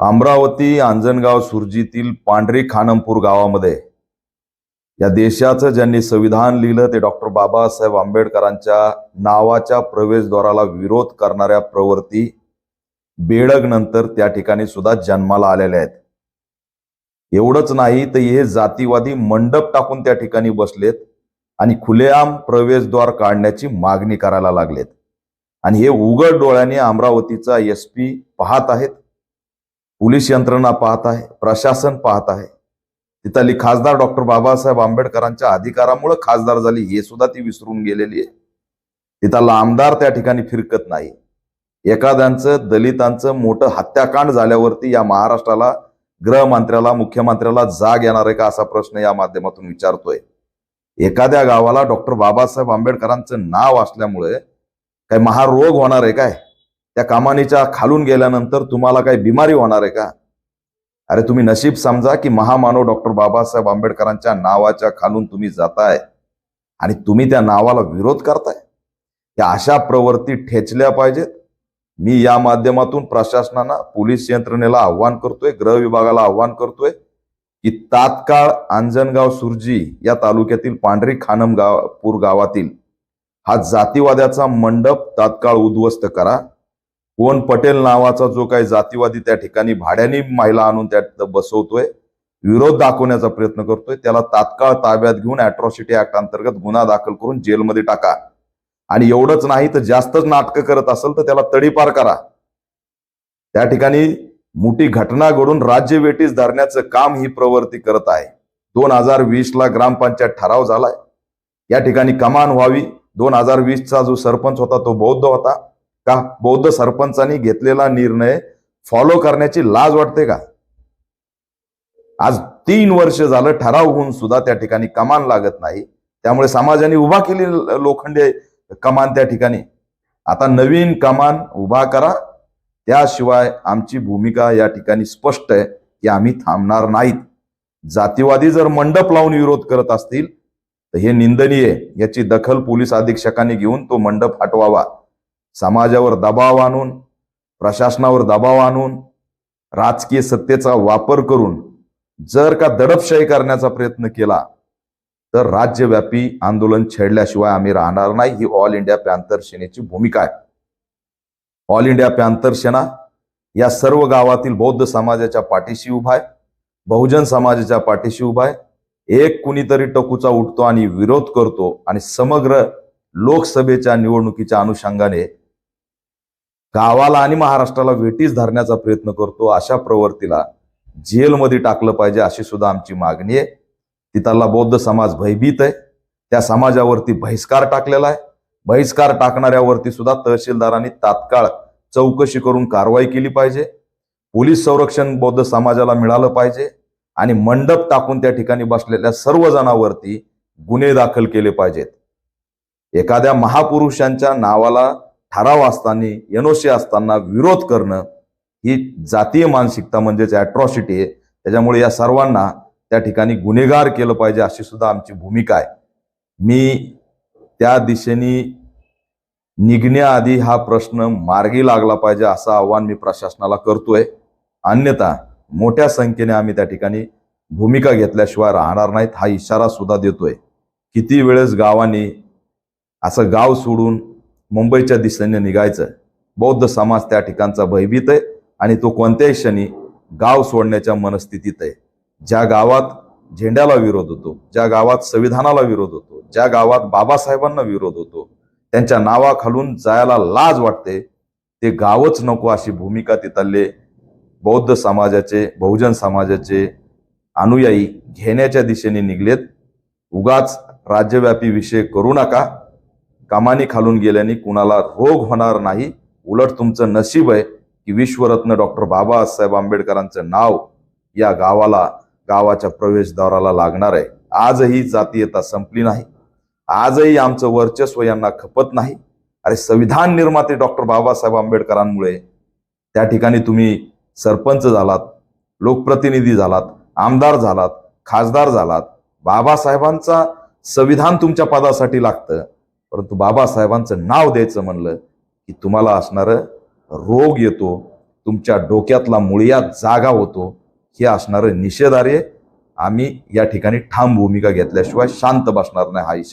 अमरावती आंजणगाव सुरजीतील पांढरी खानमपूर गावामध्ये या देशाचं ज्यांनी संविधान लिहिलं ते डॉक्टर बाबासाहेब आंबेडकरांच्या नावाच्या प्रवेशद्वाराला विरोध करणाऱ्या प्रवृत्ती बेडग नंतर त्या ठिकाणी सुद्धा जन्माला आलेल्या आहेत. एवढंच नाही तर हे जातीवादी मंडप टाकून त्या ठिकाणी बसलेत आणि खुलेआम प्रवेशद्वार काढण्याची मागणी करायला लागलेत. आणि हे उघड डोळ्याने अमरावतीचा एस पी पाहत आहेत. पोलीस यंत्रणा पाहत आहे प्रशासन पाहत आहे. तिथली खासदार डॉक्टर बाबासाहेब आंबेडकरांच्या अधिकारामुळे खासदार झाली हे सुद्धा ती विसरून गेलेली आहे. तिथला आमदार त्या ठिकाणी फिरकत नाही. एखाद्यांचं दलितांचं मोठं हत्याकांड झाल्यावरती या महाराष्ट्राला गृहमंत्र्याला मुख्यमंत्र्याला जाग येणार आहे का असा प्रश्न या माध्यमातून विचारतोय. एखाद्या गावाला डॉक्टर बाबासाहेब आंबेडकरांचं नाव असल्यामुळे काय महारोग होणार आहे काय? त्या कामानीच्या खालून गेल्यानंतर तुम्हाला काही बिमारी होणार आहे का? अरे तुम्ही नशीब समजा की महामानव डॉक्टर बाबासाहेब आंबेडकरांच्या नावाच्या खालून तुम्ही जाताय आणि तुम्ही त्या नावाला विरोध करताय? या अशा प्रवृत्ती ठेचल्या पाहिजेत. मी या माध्यमातून प्रशासनाला पोलीस यंत्रणेला आव्हान करतोय गृह विभागाला आव्हान करतोय की तात्काळ अंजनगाव सुरजी या तालुक्यातील पांढरी खानम गाव पूर गावातील हा जातीवाद्याचा मंडप तात्काळ उद्ध्वस्त करा. कोण पटेल नावाचा जो काही जातीवादी त्या ठिकाणी भाड्याने महिला आणून त्यात बसवतोय विरोध दाखवण्याचा प्रयत्न करतोय त्याला तात्काळ ताब्यात घेऊन अॅट्रॉसिटी ऍक्ट अंतर्गत गुन्हा दाखल करून जेलमध्ये टाका. आणि एवढंच नाही तर जास्तच नाटकं करत असेल तर त्याला तडीपार करा. त्या ठिकाणी मोठी घटना घडून राज्य वेटीस धरण्याचं काम ही प्रवृत्ती करत आहे. दोन हजार वीस ला ग्रामपंचायत ठराव झालाय. या ठिकाणी कमान व्हावी. दोन हजार वीसचा जो सरपंच होता तो बौद्ध होता. का? बौद्ध सरपंचांनी घेतलेला निर्णय फॉलो करण्याची लाज वाटते का? आज तीन वर्ष झालं ठराव होऊन सुद्धा त्या ठिकाणी कमान लागत नाही. त्यामुळे समाजाने उभा केली लोखंडे कमान त्या ठिकाणी. आता नवीन कमान उभा करा. त्याशिवाय आमची भूमिका या ठिकाणी स्पष्ट आहे की आम्ही थांबणार नाहीत. जातीवादी जर मंडप लावून विरोध करत असतील तर हे निंदनीय याची दखल पोलीस अधीक्षकांनी घेऊन तो मंडप हटवावा. समाजावर दबाव आणून प्रशासनावर दबाव आणून राजकीय सत्तेचा वापर करून जर का दडपशाही करण्याचा प्रयत्न केला तर राज्यव्यापी आंदोलन छेडल्याशिवाय आम्ही राहणार नाही. ही ऑल इंडिया पॅन्थर सेनेची भूमिका आहे. ऑल इंडिया पॅन्थर सेना या सर्व गावातील बौद्ध समाजाच्या पाठीशी उभा आहे. बहुजन समाजाच्या पाठीशी उभा आहे. एक कुणीतरी टकूचा उठतो आणि विरोध करतो आणि समग्र लोकसभेच्या निवडणुकीच्या अनुषंगाने गावाला आणि महाराष्ट्राला वेटीस धरण्याचा प्रयत्न करतो अशा प्रवृत्तीला जेलमध्ये टाकलं पाहिजे अशी सुद्धा आमची मागणी आहे. तिथला बौद्ध समाज भयभीत आहे. त्या समाजावरती बहिष्कार टाकलेला आहे. बहिष्कार टाकणाऱ्यावरती सुद्धा तहसीलदारांनी तात्काळ चौकशी करून कारवाई केली पाहिजे. पोलीस संरक्षण बौद्ध समाजाला मिळालं पाहिजे आणि मंडप टाकून त्या ठिकाणी बसलेल्या सर्व जणांवरती गुन्हे दाखल केले पाहिजेत. एखाद्या महापुरुषांच्या नावाला ठराव असताना एनओसी असताना विरोध करणं ही जातीय मानसिकता म्हणजेच अॅट्रॉसिटी आहे. त्याच्यामुळे या सर्वांना त्या ठिकाणी गुन्हेगार केलं पाहिजे अशी सुद्धा आमची भूमिका आहे. मी त्या दिशेने निघण्याआधी हा प्रश्न मार्गी लागला पाहिजे असं आव्हान मी प्रशासनाला करतोय. अन्यथा मोठ्या संख्येने आम्ही त्या ठिकाणी भूमिका घेतल्याशिवाय राहणार नाहीत हा इशारा सुद्धा देतोय. किती वेळेस गावांनी असं गाव सोडून मुंबईच्या दिशेने निघायचं बौद्ध समाज त्या ठिकाणचा भयभीत आहे आणि तो कोणत्याही क्षणी गाव सोडण्याच्या मनस्थितीत आहे. ज्या गावात झेंड्याला विरोध होतो ज्या गावात संविधानाला विरोध होतो ज्या गावात बाबासाहेबांना विरोध होतो त्यांच्या नावाखालून जायला लाज वाटते ते गावच नको अशी भूमिका तिथले बौद्ध समाजाचे बहुजन समाजाचे अनुयायी घेण्याच्या दिशेने निघलेत. उगाच राज्यव्यापी विषय करू नका. कामाने खालून गेल्याने कुणाला रोग होणार नाही. उलट तुमचं नशीब आहे की विश्वरत्न डॉक्टर बाबासाहेब आंबेडकरांचं नाव या गावाला गावाच्या प्रवेशद्वाराला लागणार आहे. आजही जातीयता संपली नाही. आजही आमचं वर्चस्व यांना खपत नाही. अरे संविधान निर्माते डॉक्टर बाबासाहेब आंबेडकरांमुळे त्या ठिकाणी तुम्ही सरपंच झालात लोकप्रतिनिधी झालात आमदार झालात खासदार झालात. बाबासाहेबांचा संविधान तुमच्या पदासाठी लागतं. परंतु बाबासाहेबांचं नाव द्यायचं म्हणलं की तुम्हाला असणारं रोग येतो तुमच्या डोक्यातला मुळ्यात जागा होतो हे असणारं निषेधार्य आम्ही या ठिकाणी ठाम भूमिका घेतल्याशिवाय शांत बसणार नाही हा इशारा.